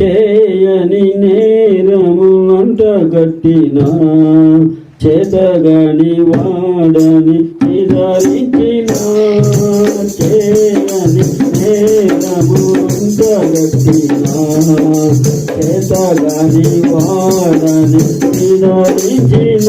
చేయని నేరము అంట గట్టిన చేతగని వాడని నిదారించిన చేయని నేరము అంట గట్టిన చేతగని వాడని నిదారించిన.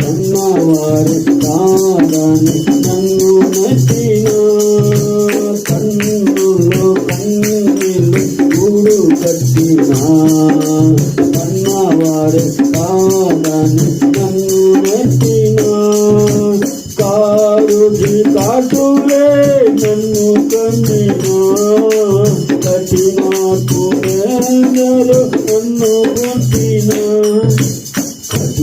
కన్నవారు కాదని నన్ను నచ్చినా కన్నులు కన్నీలు గూడు కట్టినా. కన్నవారు కాదని నన్ను నచ్చినా కారుది కాటులే నన్ను నన్ను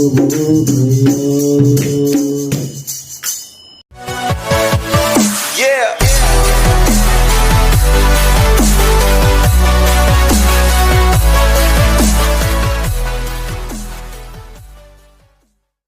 Oh,